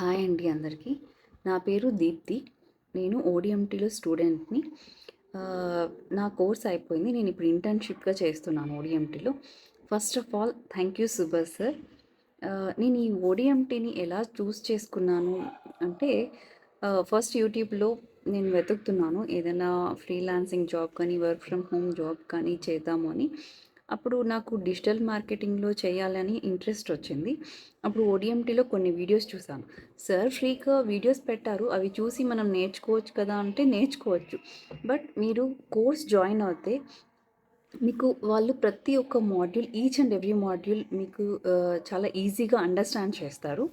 Hi అండి అందరికీ. నా పేరు దీప్తి. నేను ఓడిఎంటీలో స్టూడెంట్ని. నా కోర్స్ అయిపోయింది. నేను ఇప్పుడు ఇంటర్న్షిప్గా చేస్తున్నాను ఓడిఎంటీలో first of all thank you Subhash sir. నేను ఈ ఓడిఎంటీని ఎలా చూస్ చేసుకున్నాను అంటే ఫస్ట్ యూట్యూబ్లో నేను వెతుకుతున్నాను. ఏదైనా ఫ్రీలాన్సింగ్ జాబ్ కానీ వర్క్ ఫ్రమ్ హోమ్ జాబ్ కానీ చేద్దాము అని. అప్పుడు నాకు డిజిటల్ మార్కెటింగ్లో చేయాలని ఇంట్రెస్ట్ వచ్చింది. అప్పుడు ఓడిఎంటీలో కొన్ని వీడియోస్ చూసాను. సార్ ఫ్రీగా వీడియోస్ పెట్టారు. అవి చూసి మనం నేర్చుకోవచ్చు కదా అంటే నేర్చుకోవచ్చు. బట్ మీరు కోర్స్ జాయిన్ అవుతే మీకు వాళ్ళు ప్రతి ఒక్క module each and every module మీకు చాలా ఈజీగా అండర్స్టాండ్ చేస్తారు.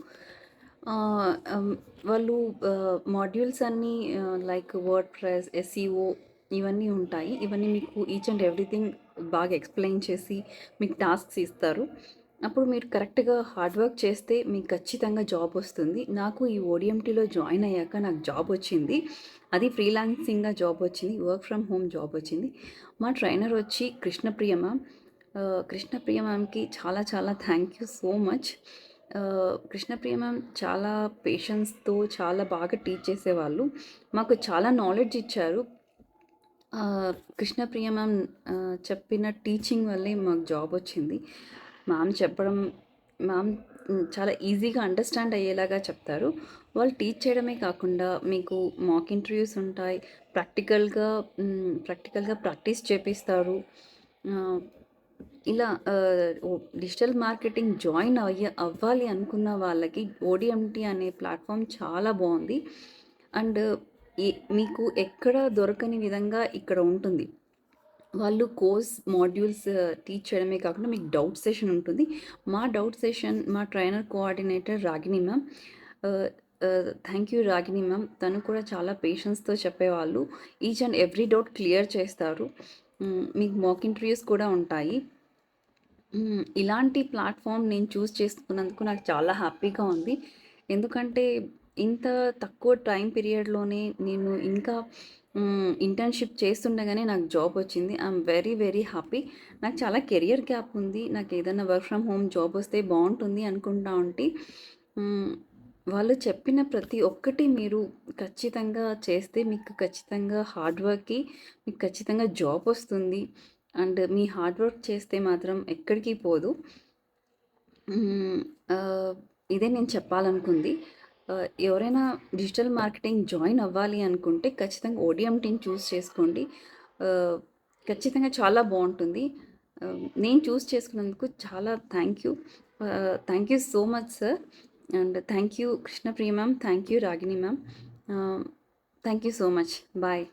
వాళ్ళు మాడ్యూల్స్ అన్నీ లైక్ వర్డ్ ప్రెస్ ఎస్ఈఓ ఇవన్నీ ఉంటాయి. ఇవన్నీ మీకు ఈచ్ అండ్ ఎవ్రీథింగ్ బాగా ఎక్స్ప్లెయిన్ చేసి మీకు టాస్క్స్ ఇస్తారు. అప్పుడు మీరు కరెక్ట్గా హార్డ్ వర్క్ చేస్తే మీకు ఖచ్చితంగా జాబ్ వస్తుంది. నాకు ఈ ఓడిఎంటీలో జాయిన్ అయ్యాక నాకు జాబ్ వచ్చింది. అది ఫ్రీలాన్సింగ్గా జాబ్ వచ్చింది. వర్క్ ఫ్రమ్ హోమ్ జాబ్ వచ్చింది. మా ట్రైనర్ వచ్చి కృష్ణప్రియ మ్యామ్ కృష్ణప్రియ మ్యామ్కి చాలా చాలా thank you so much Krishnapriya ma'am చాలా పేషెన్స్తో చాలా బాగా టీచ్ చేసేవాళ్ళు. మాకు చాలా నాలెడ్జ్ ఇచ్చారు. కృష్ణప్రియ మ్యామ్ చెప్పిన టీచింగ్ వల్లే మాకు జాబ్ వచ్చింది. మ్యామ్ చెప్పడం మ్యామ్ చాలా ఈజీగా అండర్స్టాండ్ అయ్యేలాగా చెప్తారు. వాళ్ళు టీచ్ చేయడమే కాకుండా మీకు మాక్ ఇంటర్వ్యూస్ ఉంటాయి. ప్రాక్టికల్గా ప్రాక్టికల్గా ప్రాక్టీస్ చేపిస్తారు. ఇలా డిజిటల్ మార్కెటింగ్ జాయిన్ అయ్య అవ్వాలి అనుకున్న వాళ్ళకి ఓడిఎంటీ అనే ప్లాట్ఫామ్ చాలా బాగుంది. అండ్ మీకు ఎక్కడ దొరకని విధంగా ఇక్కడ ఉంటుంది. వాళ్ళు కోర్స్ మాడ్యూల్స్ టీచ్ చేయడమే కాకుండా మీకు డౌట్ సెషన్ ఉంటుంది. మా డౌట్ సెషన్ మా trainer coordinator Ragini ma'am thank you Ragini ma'am. తను కూడా చాలా పేషెన్స్తో చెప్పేవాళ్ళు. Each and every doubt clear చేస్తారు. మీకు మాక్ ఇంటర్వ్యూస్ కూడా ఉంటాయి. ఇలాంటి ప్లాట్ఫామ్ నేను చూస్ చేసుకున్నందుకు నాకు చాలా హ్యాపీగా ఉంది. ఎందుకంటే ఇంత తక్కువ టైం పీరియడ్లోనే నేను ఇంకా ఇంటర్న్షిప్ చేస్తుండగానే నాకు జాబ్ వచ్చింది. I'm very very happy. నాకు చాలా కెరియర్ గ్యాప్ ఉంది. నాకు ఏదైనా వర్క్ ఫ్రమ్ హోమ్ జాబ్ వస్తే బాగుంటుంది అనుకుంటా ఉంటే వాళ్ళు చెప్పిన ప్రతి ఒక్కటి మీరు ఖచ్చితంగా చేస్తే మీకు ఖచ్చితంగా హార్డ్ వర్క్కి మీకు ఖచ్చితంగా జాబ్ వస్తుంది. అండ్ మీ హార్డ్ వర్క్ చేస్తే మాత్రం ఎక్కడికి పోదు. ఇదే నేను చెప్పాలనుకుంది. ఎవరైనా డిజిటల్ మార్కెటింగ్ జాయిన్ అవ్వాలి అనుకుంటే ఖచ్చితంగా ఓడిఎంటీని చూస్ చేసుకోండి. ఖచ్చితంగా చాలా బాగుంటుంది. నేను చూస్ చేసుకున్నందుకు చాలా thank you. Thank you so much sir. And thank you Krishnapriya ma'am thank you Ragini ma'am. Thank you so much. Bye.